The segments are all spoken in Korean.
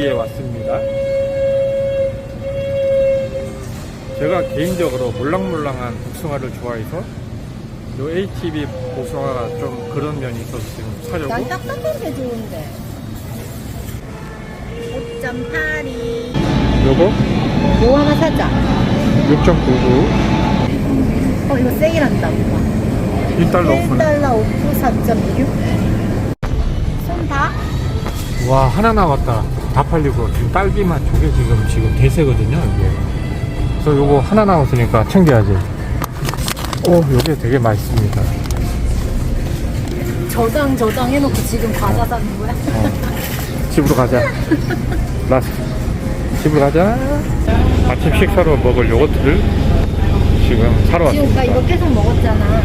HB에 왔습니다. 제가 개인적으로 몰랑몰랑한 복숭아를 좋아해서 이 HB 복숭아가 좀 그런 면이 있어서 지금 난 사려고 딱딱한 게 좋은데. 5.82. 요거 뭐 하나 사자. 6.99 어, 이거 세일한다, 오빠. 1달러 오픈 1달러 오프 4.6. 손 다? 와 하나 나왔다 다 팔리고 지금 딸기맛 저게 지금 지금 대세거든요 이게. 그래서 요거 하나 나왔으니까 챙겨야지. 오 요게 되게 맛있습니다. 저장, 저장 해놓고 지금 과자 사는 거야? 집으로 가자. 라스트. 집으로 가자. 아침 식사로 먹을 요거트를 지금 사러 지금 오빠 이거 왔습니다. 계속 먹었잖아.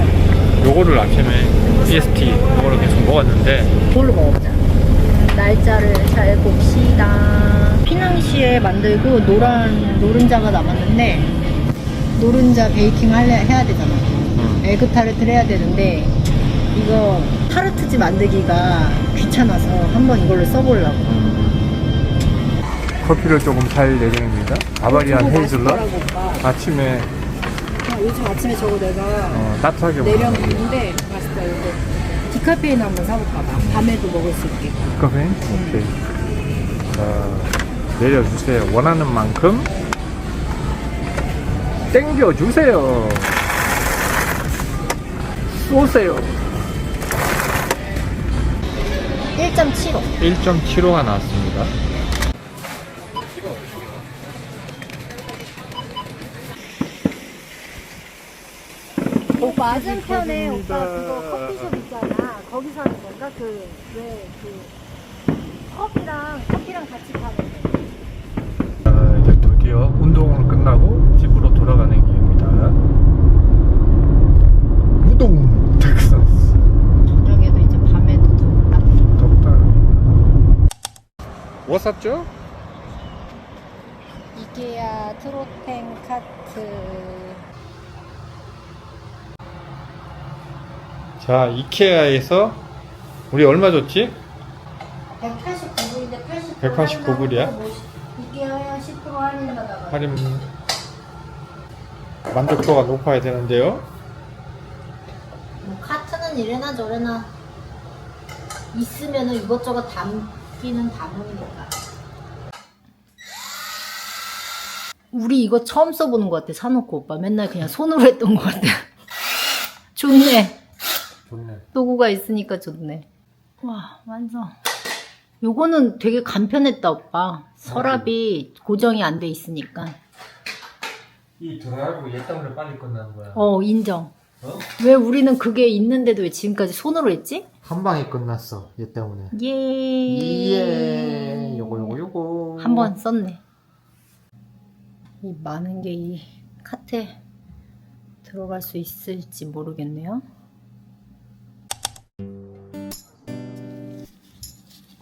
요거를 아침에 EST 요거를 계속 먹었는데 뭘로 먹었자? 날짜를 잘 봅시다. 피낭시에 만들고 노란 노른자가 남았는데 노른자 베이킹 할래 해야 되잖아. 에그 타르트를 해야 되는데 이거 타르트집 만들기가 귀찮아서 한번 이걸로 써보려고. 커피를 조금 살 예정입니다 바바리안 저거 헤이즐넛 맛있더라고, 오빠. 아침에 아, 요즘 아침에 저거 내가 어, 따뜻하게 내려 먹는데 맛있다 이거. 디카페인 한번 사볼까 봐. 밤에도 먹을 수 있게. 카페 오케이 자 내려주세요 원하는 만큼 땡겨주세요 쏘세요 1.75. 1.75가 나왔습니다 오, 맞은편에 오빠 그거 커피숍. 거기 사는 건가? 그, 왜, 그, 커피랑, 커피랑 같이 파는 거. 자, 이제 드디어 운동을 끝나고 집으로 돌아가는 길입니다 우동 텍사스 저녁에도 이제 밤에도 덥다. 덥다 뭐 샀죠? 이케아 트로텐 카트. 자 이케아에서 우리 얼마 줬지? 189불인데 80불 189 불이야? 이케아야 10% 할인받아가. 할인 만족도가 높아야 되는데요. 뭐 카트는 이래나 저래나 있으면은 이것저것 담기는 담으니까. 우리 이거 처음 써보는 것 같아. 사놓고 오빠 맨날 그냥 손으로 했던 것 같아. 좋네. 좋네. 도구가 있으니까 좋네. 와 완전. 요거는 되게 간편했다 오빠. 서랍이 고정이 안 돼 있으니까. 이 드라이브 얘 때문에 빨리 끝나는 거야. 어 인정. 어? 왜 우리는 그게 있는데도 왜 지금까지 손으로 했지? 한 방에 끝났어. 얘 때문에. 예. 예. 요거 요거 요거. 한 번 썼네. 이 많은 게 이 카트에 들어갈 수 있을지 모르겠네요.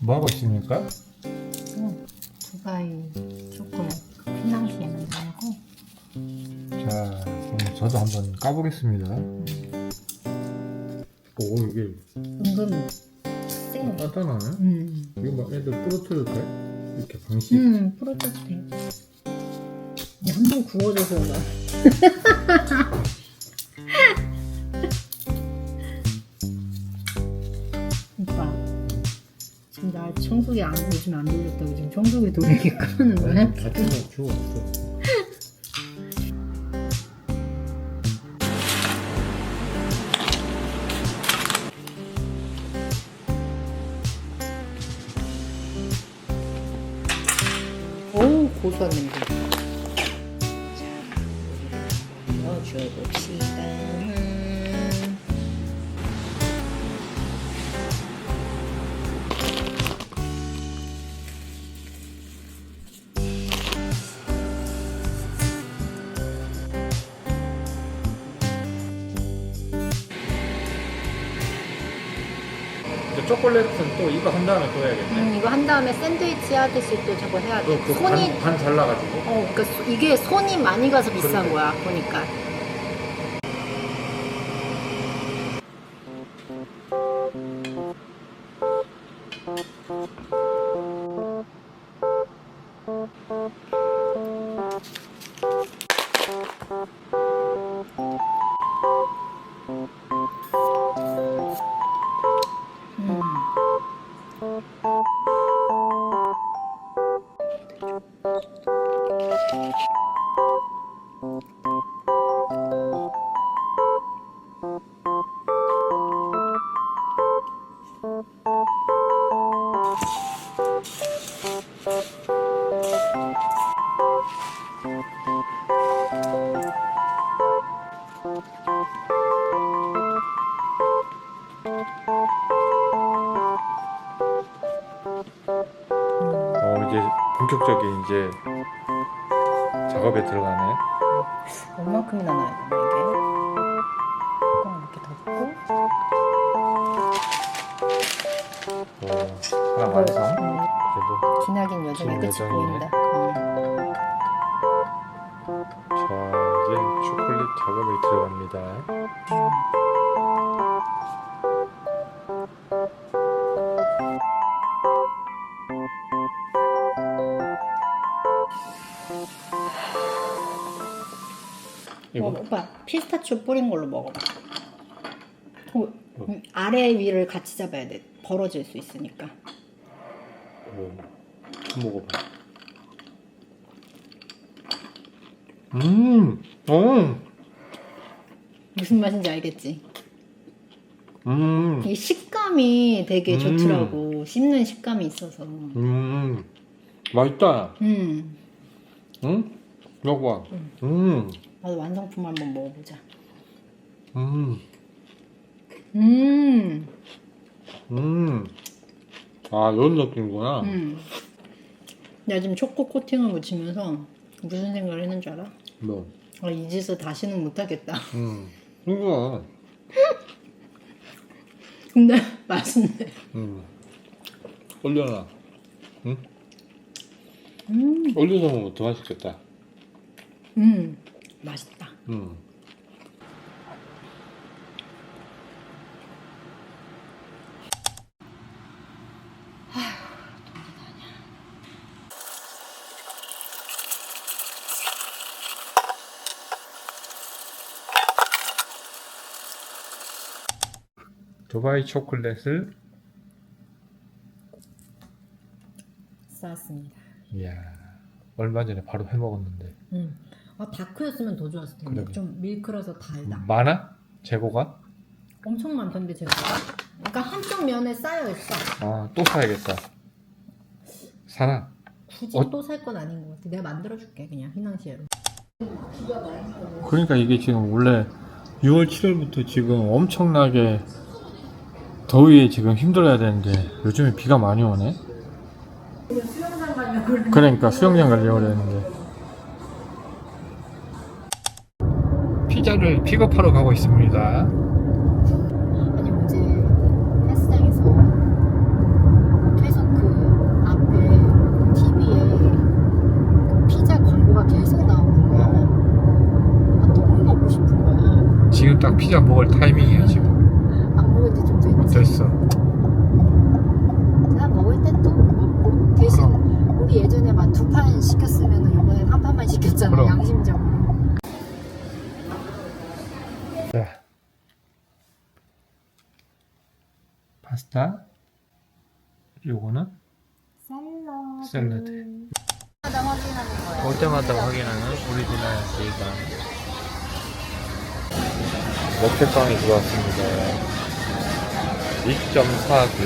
뭐 하고 있습니까? 응, 두바이 초콜릿 피낭시에 만들고 자, 그럼 저도 한번 까보겠습니다. 오, 이게 은근 세. 단단하네. 음, 이거 막 애들 부러뜨릴까? 이렇게 방식. 음, 풀어줘도 돼. 한번 구워줘서 나. 청소기 안 요즘 안 돌렸다고 지금 청소기 돌리기 까는 거야? 다 주워, 주웠어. 오 고소한 냄새. 초콜릿은 또 이거 한 다음에 또 해야겠네. 음, 이거 한 다음에 샌드위치 하듯이 또 저거 해야 돼. 그, 그 손이 반, 반 잘라가지고. 어, 그러니까 소- 이게 손이 많이 가서 비싼 그러니까. 거야, 보니까. 어 이제 본격적인 이제 작업에 들어가네. 얼마큼이나 나야 되나 이게? 뚜껑 이렇게 덮고 오, 하나 완성. 음, 이제 뭐 기나긴 여정의 긴 끝이 여정이네. 보인다. 음. 작업에 들어갑니다. 이거 어, 오빠 피스타치오 뿌린 걸로 먹어봐. 어, 음, 아래 위를 같이 잡아야 돼. 벌어질 수 있으니까. 뭐, 좀 먹어봐. 음, 어, 무슨 맛인지 알겠지? 음, 이 식감이 되게 음. 좋더라고. 씹는 식감이 있어서. 음, 맛있다. 음. 응? 먹어봐. 음, 나도 완성품 한번 먹어보자. 음, 음. 음. 아, 이런 느낌이구나. 음. 내가 지금 초코 코팅을 묻히면서 무슨 생각을 했는 줄 알아? 뭐, 아, 이 짓을 다시는 못하겠다. 음, 이거, 근데 맛있네. 음, 올려놔. 응? 음. 올려서 먹으면 더 맛있겠다. 음. 맛있다. 음. 두바이 초콜릿을 쌓았습니다. 이야 얼마 전에 바로 해 먹었는데 음. 아, 다크였으면 더 좋았을 텐데. 그러게. 좀 밀크라서 달다. 많아? 재고가? 엄청 많던데, 제가. 그러니까 한쪽 면에 쌓여 있어. 아 또 사야겠다 사나? 굳이 어? 또 살 건 아닌 것 같아. 내가 만들어줄게, 그냥 휘낭시에로. 그러니까 이게 지금 원래 6월 7월부터 지금 엄청나게 더위에 지금 힘들어야 되는데 요즘에 비가 많이 오네. 그러니까 수영장 가려고 그랬는데. 피자를 픽업하러 가고 있습니다. 아니, 어제 헬스장에서 계속 그 앞에 TV에 그 피자 광고가 계속 나오는 거야. 아, 너무 먹고 싶은 거야. 지금 딱 피자 먹을 타이밍이야 지금. 됐어. 나 먹을 땐또 먹고 대신 우리 예전에 막 두 판 시켰으면 이번엔 한 판만 시켰잖아 그럼. 양심적으로 자. 파스타. 요거는 샐러드 샐러드. 하다 확인하는 거야 올 때마다 확인하는 오리지널 베이컨 먹태빵이 들어왔습니다 2.4그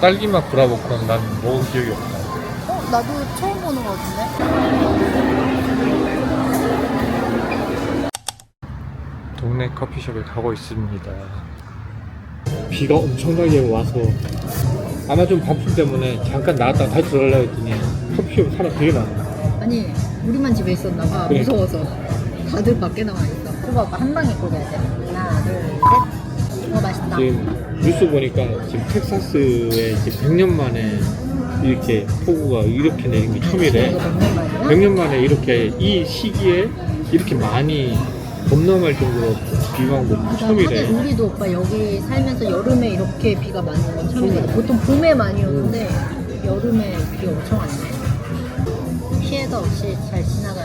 딸기맛 브라보콘 난 먹은 기억이 없다 어? 나도 처음 보는 거 같은데? 동네 커피숍에 가고 있습니다 비가 엄청나게 와서 아마존 반품 때문에 잠깐 나갔다 다시 들어가려고 했더니 커피숍 사람 되게 많아 아니 우리만 집에 있었나 봐 그래. 무서워서 다들 밖에 나와 있어 그거 한 방에 꽂아야 돼 어 맛있다 지금 뉴스 보니까 지금 텍사스에 이제 100년 만에 이렇게 폭우가 이렇게 내린 게 처음이래. 이거 먹는 말이야? 100년 만에 이렇게 이 시기에 이렇게 많이 범람할 정도로 비가 온거 맞아. 처음이래. 하긴 우리도 오빠 여기 살면서 여름에 이렇게 비가 많이 오는 건 처음이거든. 보통 봄에 많이 오는데 여름에 비 엄청 안 나. 피해도 없이 잘 거야.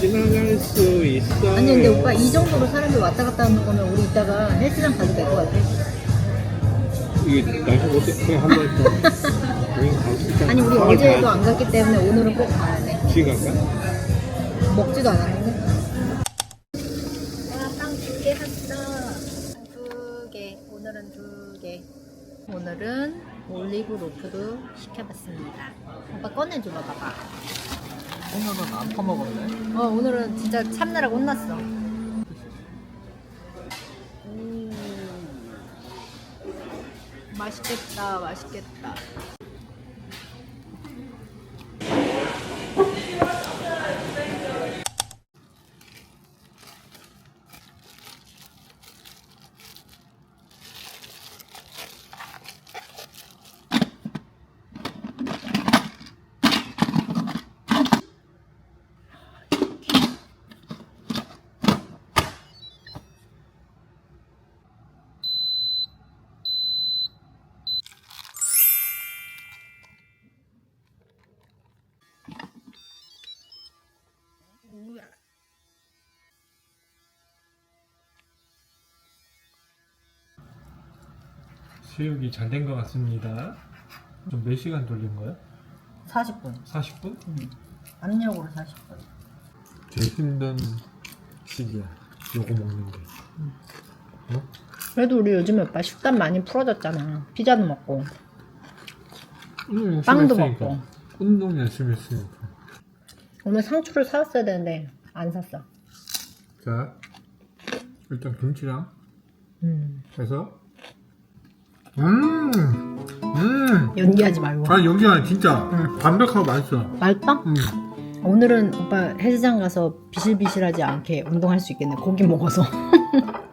지나갈 수 있어. 아니 근데 오빠 이 정도로 사람이 왔다 갔다 하는 거면 우리 이따가 헬스장 가도 될 것 같아. 이게 날씨 어떻게 한번 더 여행 갈수 있잖아. 아니 우리 어제도. 안 갔기 때문에 오늘은 꼭 가야 돼. 지금 갈까? 먹지도 않았는데. 와빵 두개 샀어. 두 개. 오늘은 두 개. 오늘은 올리브 로프도 시켜봤습니다. 오빠 꺼내줘 봐 봐봐. 오늘은 안 퍼먹었네. 어 오늘은 진짜 참느라고 혼났어. 음. 맛있겠다, 맛있겠다. 수육이 잘 된 것 같습니다. 좀 몇 시간 돌린 거야? 40분. 40분? 압력으로 40분. 제일 힘든 시기야. 요거 먹는 게. 어? 그래도 우리 요즘에 오빠 식단 많이 풀어졌잖아. 피자도 먹고, 빵도 했으니까. 먹고. 운동 열심히 했으니까. 오늘 상추를 사왔어야 되는데 안 샀어. 자, 일단 김치랑 음. 해서. 음, 음. 연기하지 말고. 아 여기가 진짜 응. 담백하고 맛있어. 맛있다? 음. 오늘은 오빠 헬스장 가서 비실비실하지 않게 운동할 수 있겠네. 고기 먹어서.